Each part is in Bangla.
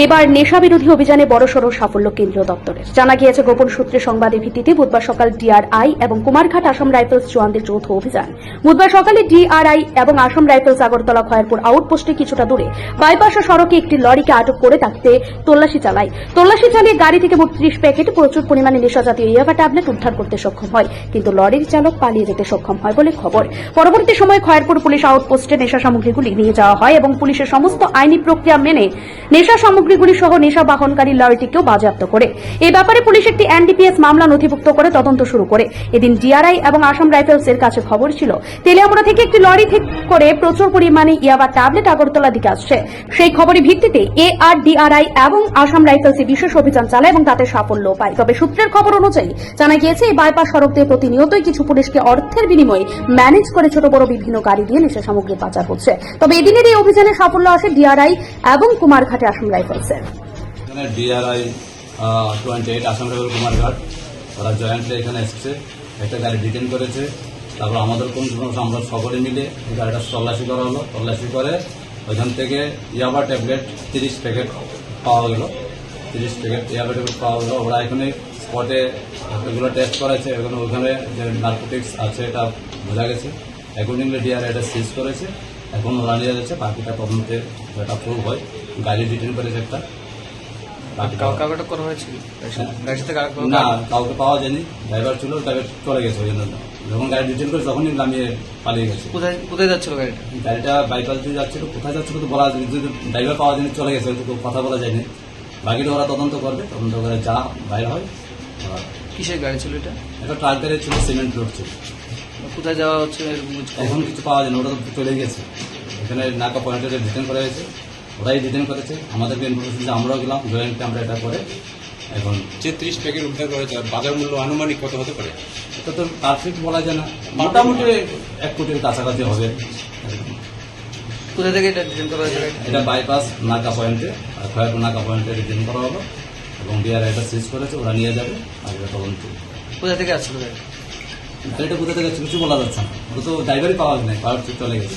এবার নেশা বিরোধী অভিযানে বড়সড় সাফল্য কেন্দ্রীয় দপ্তরের। জানা গিয়েছে, গোপন সূত্রে সংবাদের ভিত্তিতে বুধবার সকাল ডিআরআই এবং কুমারঘাট আসাম রাইফেলস জওয়ানদের যৌথ অভিযান। বুধবার সকালে ডিআরআই এবং আসাম রাইফেলস আগরতলা খয়েরপুর আউটপোস্টে কিছুটা দূরে বাইপাস সড়কে একটি লরিকে আটক করে তাকে তল্লাশি চালায়। তল্লাশি চালিয়ে গাড়ি থেকে মোট ত্রিশ প্যাকেট প্রচুর পরিমাণে নেশা জাতীয় ইয়াবা ট্যাবলেট উদ্ধার করতে সক্ষম হয়, কিন্তু লরির চালক পালিয়ে যেতে সক্ষম হয় বলে খবর। পরবর্তী সময়ে খয়েরপুর পুলিশ আউটপোস্টে নেশা সামগ্রীগুলি নিয়ে যাওয়া হয় এবং পুলিশের সমস্ত আইনি প্রক্রিয়া মেনে নেশা সামগ্রীগুলি সহ নেশা বাহনকারী লরিটিকেও বাজেয়াপ্ত করে। এ ব্যাপারে পুলিশ একটি এনডিপিএস মামলা নথিভুক্ত করে তদন্ত শুরু করে। এদিন ডিআরআই এবং আসাম রাইফেলস এর কাছে খবর ছিল। তেলিয়ামুড়া থেকে একটি লরি থেকে করে প্রচুর পরিমাণে ইয়াবা ট্যাবলেট আগরতলা দিকে আসছে। সেই খবরের ভিত্তিতে এআরডিআরআই এবং আসাম রাইফেলস বিশেষ অভিযান চালায় এবং তাতে সাফল্য পায়। তবে সূত্রের খবর অনুযায়ী জানা গিয়েছে, এই বাইপাস সড়ক দিয়ে প্রতিনিয়তই কিছু পুলিশকে অর্থের বিনিময়ে ম্যানেজ করে ছোট বড় বিভিন্ন গাড়ি দিয়ে নেশা সামগ্রী পাচার হচ্ছে। তবে এদিনের এই অভিযানে সাফল্য আসে ডিআরআই এবং কুমারঘাটে আসাম রাইফেলসের এখানে ডিআরআই টোয়েন্টি এইট আসাম রেবেল কুমারঘাট ওরা জয়েন্টলি এখানে এসেছে। একটা গাড়ি ডিটেন করেছে। তারপর আমাদের কোন আমরা সকলে মিলে গাড়িটা তল্লাশি করা হলো। তল্লাশি করে ওইখান থেকে ইয়াবা ট্যাবলেট তিরিশ প্যাকেট পাওয়া গেল। তিরিশ প্যাকেট ইয়াবা ট্যাবলেট পাওয়া গেল। ওরা এখানে স্পটে এগুলো টেস্ট করেছে এখানে ওখানে যে নার্কোটিক্স আছে এটা বোঝা গেছে। অ্যাকর্ডিংলি ডিআর এটা সিজ করেছে। এখন ওরা নিয়ে যাচ্ছে। বাকিটা তদন্তে যেটা প্রুভ হয়। গাড়ি ডিটেন করেছে একটা। কাউ কাউকে করা হয়েছিল? না কাউকে পাওয়া যায়নি। ড্রাইভার ছিল ড্রাইভার চলে গেছে ওই জন্য। যখন গাড়ি ডিটেন করে তখনই নামিয়ে পালিয়ে গেছে। কোথায় কোথায় যাচ্ছিল গাড়িটা? গাড়িটা বাইপাস দিয়ে যাচ্ছিল। কোথায় যাচ্ছিল তো বলা যদি ড্রাইভার পাওয়া যায়নি চলে গেছে হয়তো কথা বলা যায়নি। বাকিটা ওরা তদন্ত করবে তদন্ত করে যা বাইর হয় কিসের গাড়ি ছিল এটা? একটা ট্রাক গাড়ি ছিল সিমেন্ট রোড ছিল। কোথায় যাওয়া হচ্ছে এখন কিছু পাওয়া যায় না ওটা তো চলে গেছে। এখানে নাকা পয়েন্টে ডিটেন করা হয়েছে। ওরাই ডিটেন করেছে। আমাদেরকে ইনফরমেশন আমরাও গেলাম জয়েন্টে আমরা এটা করে এখন যে ত্রিশ প্যাকেট উদ্ধার করেছে বাজার মূল্য আনুমানিক কত হতে পারে? এটা তো পারফেক্ট বলা যায় না। মোটামুটি এক কোটির কাছাকাছি হবে। কোথা থেকে এটা ডিটেন করা হয়েছে? এটা বাইপাস নাকা পয়েন্টে আর খয়াপুর নাকা পয়েন্টে রিটার্ন করা হলো এবং ডিআর এটা সিজ করেছে ওরা নিয়ে যাবে আর এটা তদন্ত কোথা থেকে আসছিল গাড়ি গাড়িটা কোথা থেকে কিছু বলা যাচ্ছে না। ওটা তো ড্রাইভারই পাওয়া যায় না পাওয়ার চলে গেছে।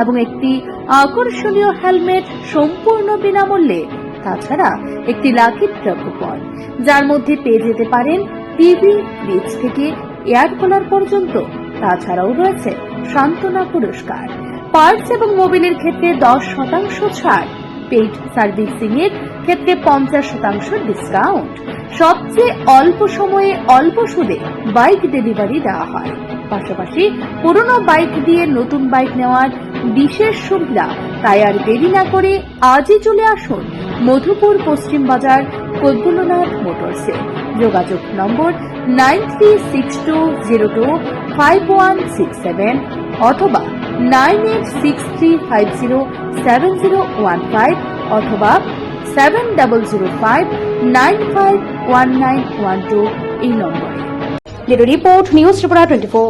এবং একটি আকর্ষণীয় হেলমেট সম্পূর্ণ বিনামূল্যে, তাছাড়া একটি লাকি ড্র যার মধ্যে পেয়ে যেতে পারেন টিভি, ফ্রিজ থেকে এয়ার কুলার পর্যন্ত। তাছাড়াও রয়েছে সান্ত্বনা পুরস্কার। পার্টস এবং মোবিলের ক্ষেত্রে দশ শতাংশ ছাড়। পেইড সার্ভিসিং এর ক্ষেত্রে পঞ্চাশ শতাংশ ডিসকাউন্ট। সবচেয়ে অল্প সময়ে অল্প সুদে বাইক ডেলিভারি দেওয়া হয়। পাশাপাশি পুরনো বাইক দিয়ে নতুন বাইক নেওয়ার বিশেষ সুবিধা। তাই আর দেরি না করে আজই চলে আসুন মধুপুর পশ্চিম বাজার কৈবল্যনাথ মোটরসে। যোগাযোগ নম্বর nine three six two zero two five one six seven অথবা nine eight six three five zero seven zero one five অথবা seven double zero five nine five one nine one two এই নম্বরে। Report news Tripura twenty four.